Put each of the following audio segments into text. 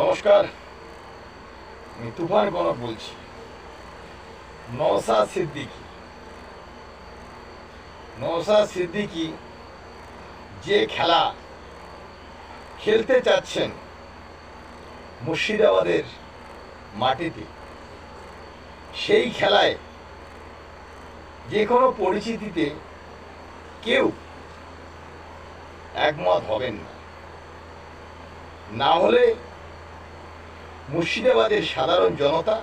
নমস্কার। আমি তুফান কনক বলছি। নওসাদ সিদ্দিকি। নওসাদ সিদ্দিকি যে খেলা খেলতে চাচ্ছেন মুর্শিদাবাদের মাটিতে, সেই খেলায় যে কোনো পরিচিতিতে কেউ একমত হবেন না। না হলে মুর্শিদাবাদের সাধারণ জনতা,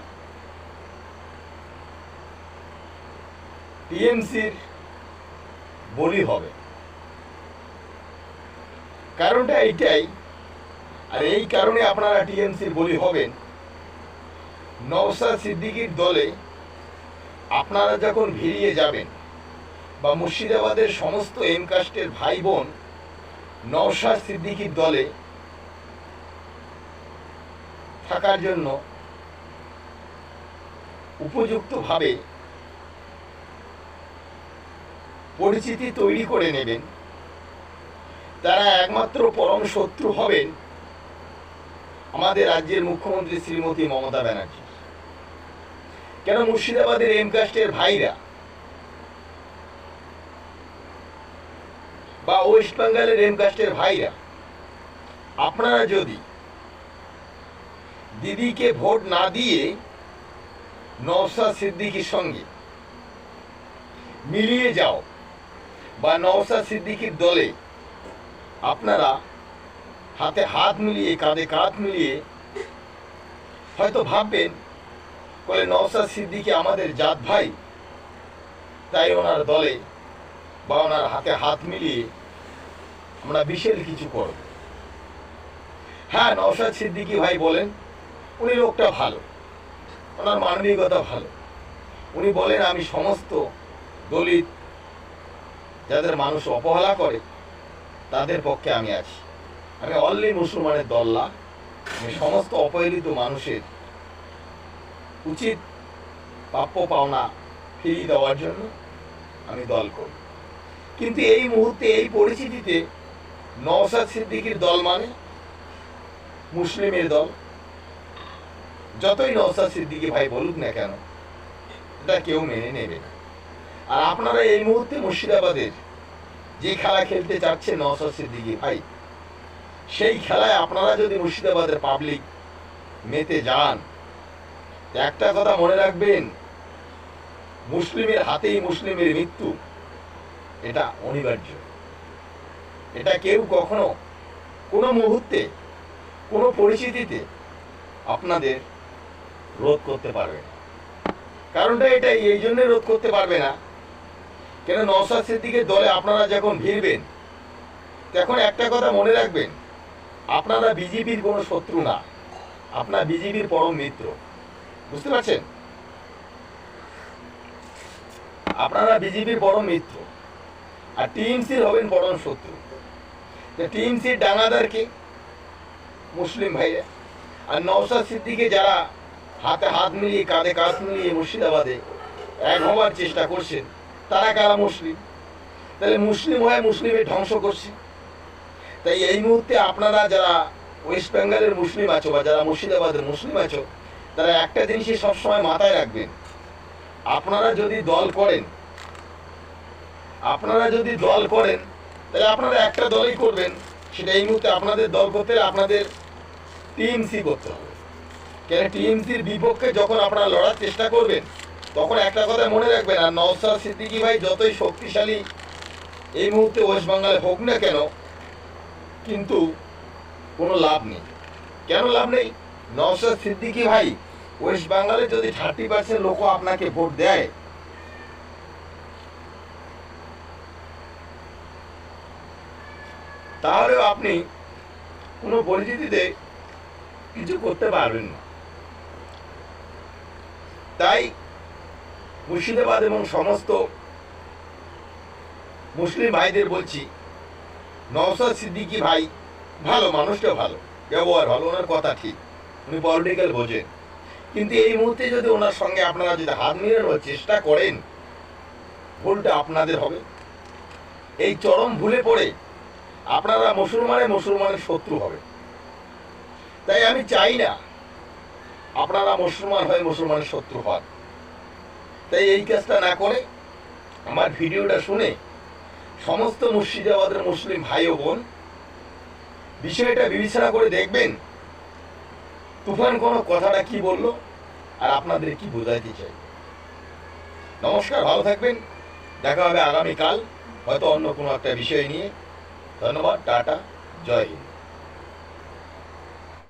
টিএমসির বলি হবে। কারণটা এইটাই, আর এই কারণে আপনারা টিএমসির বলি হবেন। নওসাদ সিদ্দিকির দলে আপনারা যখন ভিড়িয়ে যাবেন বা মুর্শিদাবাদের সমস্ত এম কাস্টের ভাই বোন নওসাদ সিদ্দিকির দলে থাকার জন্য উপযুক্তভাবে পরিচিতি তৈরি করে নেবেন। তারা একমাত্র পরম শত্রু হবেন আমাদের রাজ্যের মুখ্যমন্ত্রী শ্রীমতী মমতা ব্যানার্জি। কেন মুর্শিদাবাদের এম কাস্টের ভাইরা বা ওয়েস্ট বেঙ্গলের এম কাস্টের ভাইরা, আপনারা যদি দিদিকে ভোট না দিয়ে নওসাদ সিদ্দিকির সঙ্গে মিলিয়ে যাও বা নওসাদ সিদ্দিকির দলে আপনারা হাতে হাত মিলিয়ে, কাঁধে কাঁধ মিলিয়ে হয়তো ভাববেন, বলে নওসাদ সিদ্দিকি আমাদের জাত ভাই। তাই ওনার দলে বা ওনার হাতে হাত মিলিয়ে আমরা বিশেষ কিছু করব। হ্যাঁ নওসাদ সিদ্দিকি ভাই বলেন উনি লোকটা ভালো। ওনার মানবিকতা ভালো। উনি বলেন, আমি সমস্ত দলিত, যাদের মানুষ অবহেলা করে, তাদের পক্ষে আমি আছি। আমি অনলি মুসলমানের দল্লা। আমি সমস্ত অপহেলিত মানুষের উচিত প্রাপ্য পাওনা ফিরিয়ে দেওয়ার জন্য আমি দল করি। কিন্তু এই মুহূর্তে, এই পরিস্থিতিতে নওসাদ সিদ্দিকির দল মানে মুসলিমের দল। যতই নওসাদ সিদ্দিকি ভাই বলুক না কেন, এটা কেউ মেনে নেবে না। আর আপনারা এই মুহূর্তে মুর্শিদাবাদের যে খেলা খেলতে চাচ্ছে নওসাদ সিদ্দিকি ভাই, সেই খেলায় আপনারা যদি মুর্শিদাবাদের পাবলিক মেতে যান একটা কথা মনে রাখবেন, মুসলিমের হাতেই মুসলিমের মৃত্যু, এটা অনিবার্য। এটা কেউ কখনো কোনো মুহূর্তে, কোনো পরিস্থিতিতে আপনাদের রোধ করতে পারবে কারণটা এটাই, এই জন্য রোধ করতে পারবে না। কেন নওসাদ সিদ্দিকের দলে আপনারা যখন ভিড়বেন, তখন একটা কথা মনে রাখবেন, আপনারা বিজেপির কোনো শত্রু না। আপনার বিজেপির পরম মিত্র। বুঝতে পারছেন? আপনারা বিজেপির পরম মিত্র। আর টিএমসির হবেন পরম শত্রু। টিএমসির ডাঙাদারকে মুসলিম ভাইরা। আর নওসাদ সিদ্দিকে যারা হাতে হাত মিলিয়ে, কাঁধে কাঁধ মিলিয়ে মুর্শিদাবাদে এক হওয়ার চেষ্টা করছেন। তারা কারা মুসলিম? তাহলে মুসলিম হয়ে মুসলিমের ধ্বংস করছে। তাই এই মুহূর্তে আপনারা যারা ওয়েস্ট বেঙ্গলের মুসলিম আছো বা যারা মুর্শিদাবাদের মুসলিম আছো, তারা একটা জিনিসই সবসময় মাথায় রাখবেন। আপনারা যদি দল করেন, আপনারা যদি দল করেন, তাহলে আপনারা একটা দলই করবেন। সেটা এই মুহূর্তে আপনাদের দল করতে আপনাদের টিএমসি করতে হবে। টিএমসির বিপক্ষে যখন আপনারা লড়ার চেষ্টা করবেন, তখন একটা কথা মনে রাখবেন, আর নওসাদ সিদ্দিকি ভাই যতই শক্তিশালী এই মুহূর্তে ওয়েস্ট বেঙ্গলে হোক না কেন, কিন্তু কোনো লাভ নেই। কেন লাভ নেই? নওসাদ সিদ্দিকি ভাই ওয়েস্ট বেঙ্গলে যদি থার্টি পার্সেন্ট লোক আপনাকে ভোট দেয়, তাহলেও আপনি কোনো পরিস্থিতিতে কিছু করতে পারবেন না। তাই মুর্শিদাবাদ এবং সমস্ত মুসলিম ভাইদের বলছি নওসাদ সিদ্দিকি ভাই ভালো, মানুষটা ভালো, ব্যবহার ভালো, ওনার কথা ঠিক, উনি পলিটিক্যাল বোঝেন। কিন্তু এই মুহূর্তে যদি ওনার সঙ্গে আপনারা যদি হাত মিলানোর চেষ্টা করেন, ভুলটা আপনাদের হবে। এই চরম ভুলে পড়ে আপনারা মুসলমানের মুসলমানের শত্রু হবে। তাই আমি চাই না আপনারা মুসলমান হয়ে মুসলমানের শত্রু হন। তাই এই কাজটা না করে আমার ভিডিওটা শুনে সমস্ত মুর্শিদাবাদের মুসলিম ভাই ও বোন বিষয়টা বিবেচনা করে দেখবেন, তুফান কোনো কথাটা কি বলল আর আপনাদের কি বোঝাইতে চাই। নমস্কার, ভালো থাকবেন, দেখা হবে আগামীকাল, হয়তো অন্য কোনো একটা বিষয় নিয়ে। ধন্যবাদ, টাটা, জয় হিন্দ।